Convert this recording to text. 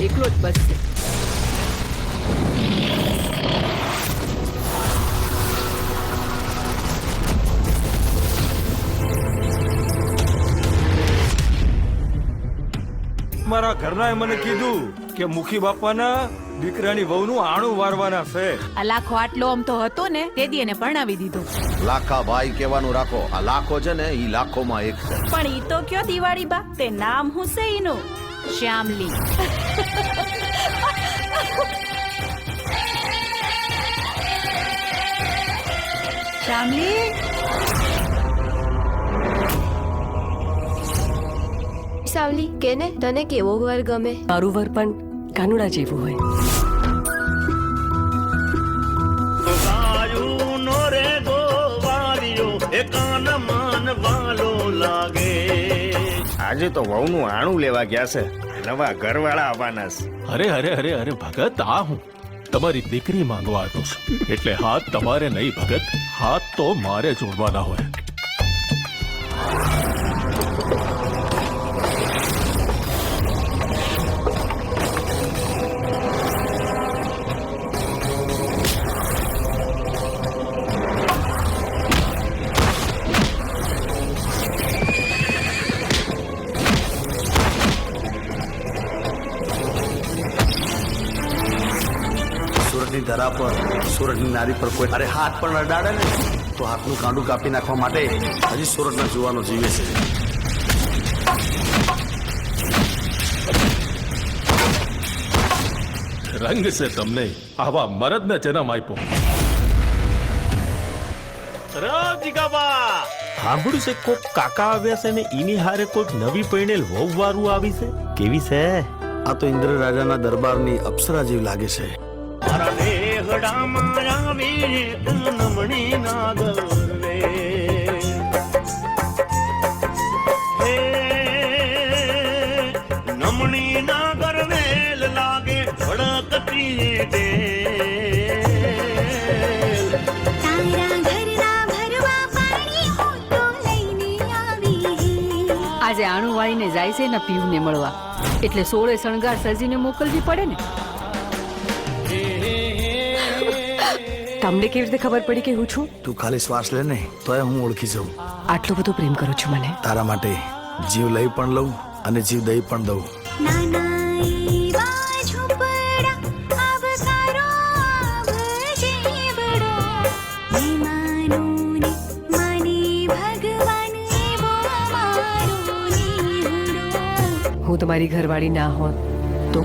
એકલો જ બસશે મારા ઘરના મને કીધું કે મુખી બાપાના દીકરાની વહુનું આણું વારવાના છે. આ લાખો આટલો આમ તો હતો ને તે દી એને પરણાવી દીધો. લાખા ભાઈ કહેવાનું રાખો આ લાખો છે ને ઈ લાખોમાં એક છે. પણ ઈ તો કયો દિવાળી બા? તે નામ હું છે ઈનું શ્યામલી શ્યામલી સાવલી કેને? તને કેવો વર ગમે? મારું વર પણ કાનુડા જેવું હોય. આજે તો વહુનું આણું લેવા ગયા છે. નવા ઘરવાળા આવવાના છે. અરે અરે અરે અરે, ભગત, આ હું. તમારી દીકરી માંગવા આવ્યો છું. એટલે હાથ તમારે નહીં, ભગત. હાથ તો મારે જોડવાના હોય. સુરતની ધરા પર સુરતની નારી પર કોઈ અરે હાથ પણ અડાડે ને તો હાથનું કાંડું કાપી નાખવા માટે હજી સુરતના જુવાનો જીવે છે. રંગ છે તમને. આવા મરદને જન્મ આપ્યો. સાંભળ્યું છે કોક કાકા આવ્યા છે ને એની હારે કોઈક નવી પૈણેલ વહુ વારું આવી છે? કેવી છે? આ તો ઇન્દ્ર રાજાના દરબારની અપ્સરા જેવી લાગે છે. મારા દેહડામાં આવી એક નમણી હે લાગે ભડકતી દે આજે આણુવાળીને જાય છે ને પીવને મળવા. એટલે સોળે શણગાર સજીને મોકલવી પડે ને? તમને કેવી રીતે ખબર પડી કે હું છું? તું ખાલી શ્વાસ લે ને તોય હું ઓળખી જાઉં. આટલો બધો પ્રેમ કરું છું મને? તારા માટે જીવ લઈ પણ લઉં અને જીવ દઈ પણ દઉં. હું તમારી ઘરવાળી ના હોત તો?